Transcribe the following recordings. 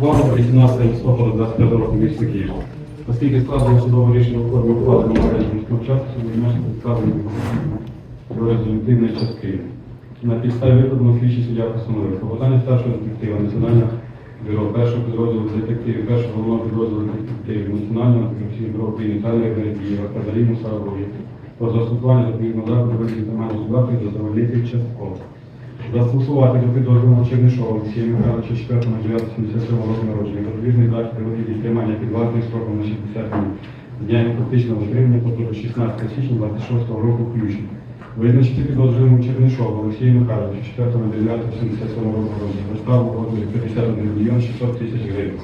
Увага 18 листопада 25 року місто Києва. Оскільки складено судове рішення у формі укладу міського часу, відноситься складені до резолютивної частини. На підставі викладеного слідчий суддя постановив клопотання старшого детектива Національного бюро першого підрозділу детективів, першого головного підрозділу детективів Національного антикорупційного бюро України та Дієва та Даріну Сарової про застосування відповідного заходу вигляді тримання судати задовольнити частково. Застосувати до підозрюваного Чернишова Олексія Михайловича 4 на 9 77 року народження запобіжний захід вигляді тримання під вартою строком на 60 днів з дня його фактичного затримання по 16 січня 26 року включно. Визначити підозрюваному Чернишова Олексія Михайловича 4 на 9 77 року народження доставу розмірі 51 мільйон 600 тисяч гривень.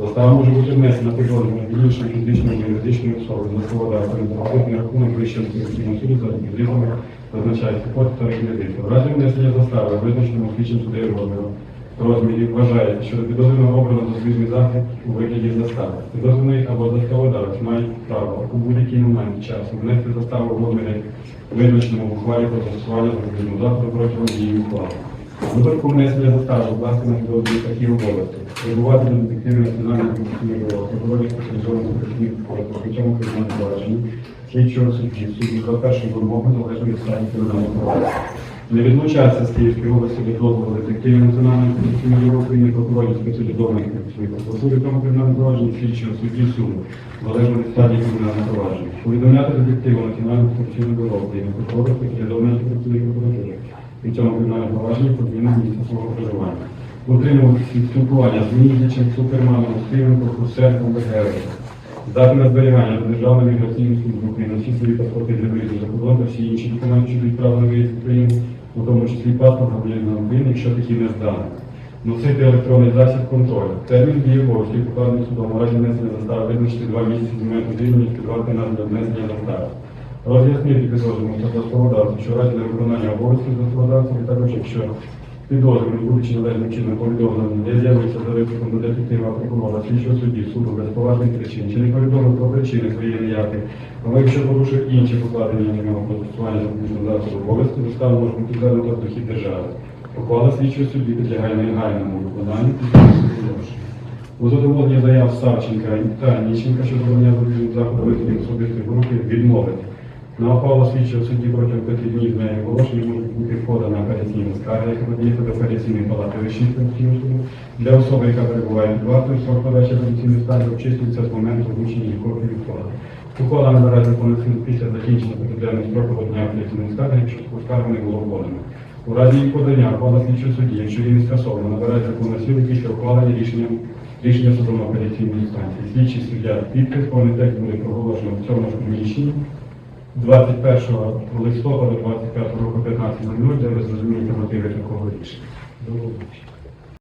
Застава може бути внесена підозрюваним іншою фізичною чи юридичною особою за складати на рахунок вищого антикорупційного суду за реквізитами зазначається код та реквізити. В разі внесення застави, визначеному слідчим суддею розміру, розмірі вважається, що до підозрюваного обрано запобіжний захід у вигляді застави. Підозрюваний або заставодавець мають право у будь-який момент часу внести заставу в розмірі визначеному в ухвалі про застосування заходу протягом її ухвали. Випадку внесення застави власне на підозрі такі обов'язки. Прибувати до детективів національного комісійного бюро, прокурорів спеціалізованих працівників причому кримінального провадження, слідчого судді, судді за першою вимогою залежно від стану кримінального провадження. Не відлучатися з Київської області від дозволу детективів Національної комісійної бюро України, прокурорів спеціалізованих працівників прокуратури тому кримінального провадження, слідчого судді суду, залежно від стадії кримінального провадження. Повідомляти детективу Національного комісійного бюро України, прокурорів спеціалізованих працівників прокуратури при цьому кримінальному провадженні про зміну свого проживання. Утримувати спілкування з Міндічем, Суперманом, Стивенко, Хусенком, Бегером. Здати на зберігання до Державної міграційної служби України всі свої паспорти для виїзду за кордон та всі інші документи, що відправлені виїзд в Україну, у тому числі паспорт громадянина України, якщо такі не здані. Носити електронний засіб контролю. Термін дії обов'язків покладений судом у разі внесення застави визначити два місяці з моменту звільнення підвати нас для внесення застави. Роз'яснити підозрюваному та застосоводавцю, що в разі невиконання обов'язків застосоводавця, і також якщо підозрюваний, будучи належним чином повідомлений, не з'явився за викликом до детектива прокурора, слідчого судді, суду без поважних причин, чи не повідомив про причини своєї неявки, але якщо порушив інші покладені на нього про застосування запобіжного заходу обов'язки, бути звернуто в дохід держави. Ухвала слідчого судді підлягає негайному виконанню. У задоволенні заяв Савченка та Ніщенка надання запобіжного заходу виходів особистої групи відмовити. На ухвалу слідчого судді протягом п'яти днів з нею оголошення можуть бути подана апеляційна скарга, яка подається до апеляційної палати Вищої суду. Для особи, яка перебуває під вартою, срок подачі апеляційної скарги обчислюється з моменту вручення її копії відкладу. Ухвала набирає законних сил після закінчення покидального строку подання апеляційної скарги, якщо таку скаргу не було подано. У разі її подання ухвала слідчого судді, якщо її не скасовано, набирає законної сили після ухвалення рішення рішення судової апеляційної інстанції. Слідчий суддя підпис, повний текст буде проголошено в цьому ж приміщенні. 21 листопада 25 року 15.00, де ви зрозумієте мотиви такого рішення. До.